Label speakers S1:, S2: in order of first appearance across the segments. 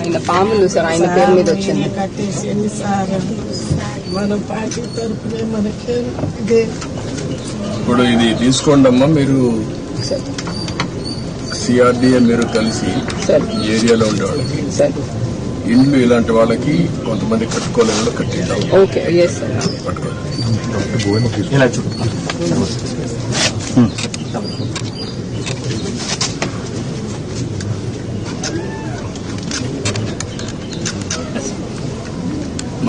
S1: ఆయన పాములు సార్ ఆయన పేరు మీద వచ్చింది.
S2: కట్టేసి ఎన్నిసార్లు మన పార్టీ తరఫునే మనకే ఇదే.
S3: ఇప్పుడు ఇది తీసుకోండి అమ్మా మీరు
S1: సార్.
S3: సిఆర్డీఏ మీరు కలిసి
S1: సార్.
S3: ఈ ఏరియాలో ఉండే వాళ్ళకి
S1: సార్.
S3: ఇండ్లు ఇలాంటి వాళ్ళకి కొంతమంది కట్టుకోలేని కట్టిద్దాం
S1: ఓకే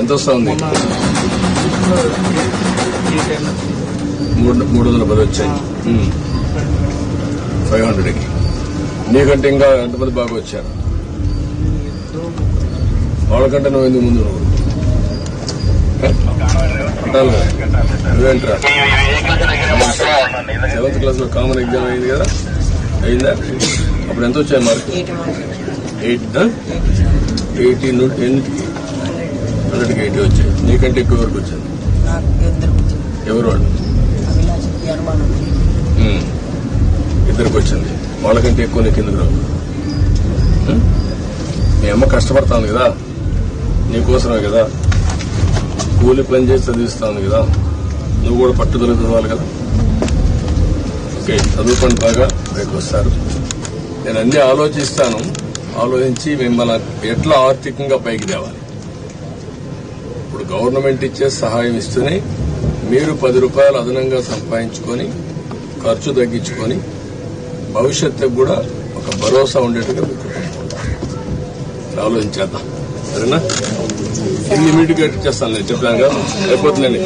S3: ఎంత వస్తుంది? మూడు మూడు వందల పది వచ్చాయి. ఫైవ్ హండ్రెడ్కి. నీకంటే ఇంకా ఎంతమంది బాగా వచ్చారు? వాళ్ళకంటే నువ్వు ఎందుకు ముందు. నువ్వేంట్రా? సెవెంత్ క్లాస్లో కామన్ ఎగ్జామ్ అయింది కదా? అయిందా? అప్పుడు ఎంత వచ్చాయి మార్క్ ఎయిట్ ఎయిటీ ఎన్నిటికి? హండ్రెడ్కి ఎయిటీ వచ్చాయి? నీకంటే ఎక్కువ వరకు వచ్చింది ఎవరు వాళ్ళు. ఇద్దరికి వచ్చింది. వాళ్ళకంటే ఎక్కువ నీకు ఎందుకు రావు? మీ అమ్మ కష్టపడతాను కదా. నీకోసమే కదా. కూలి పని చేసి చదివిస్తాను కదా. నువ్వు కూడా పట్టుదల చదవాలి కదా. ఓకే చదువుకోండి బాగా. రేపు వస్తారు. నేను అన్ని ఆలోచిస్తాను. ఆలోచించి మిమ్మల్ని ఎట్లా ఆర్థికంగా పైకి తేవాలి? ఇప్పుడు గవర్నమెంట్ ఇచ్చే సహాయం ఇస్తూనే మీరు పది రూపాయలు అదనంగా సంపాదించుకొని ఖర్చు తగ్గించుకొని భవిష్యత్తుకు కూడా ఒక భరోసా ఉండేట్టుగా మీకు ఆలోచించేద్దాం సరేనా? ఇన్ని మీటింగ్ చేస్తాను నేను చెప్పాను కదా. అయిపోతుందండి.